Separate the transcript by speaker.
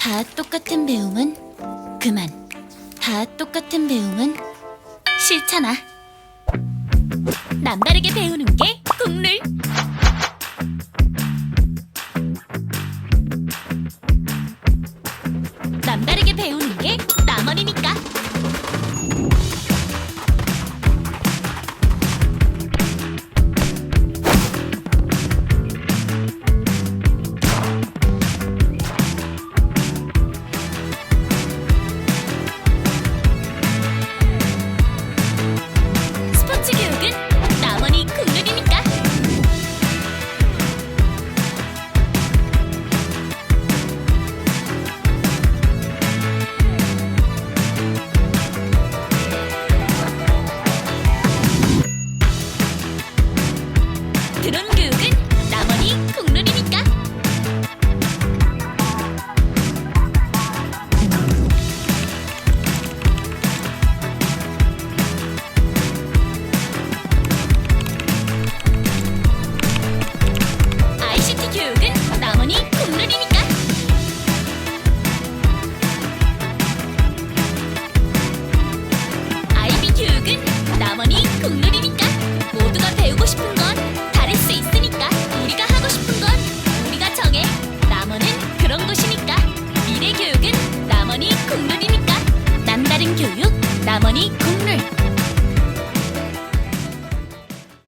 Speaker 1: 다 똑같은 배움은 그만. 다 똑같은 배움은 싫잖아. 남다르게 배우는 게 국룰. 남다르게 배우는 게 남원이니까. 드론 교육은 바른 교육 나머니 구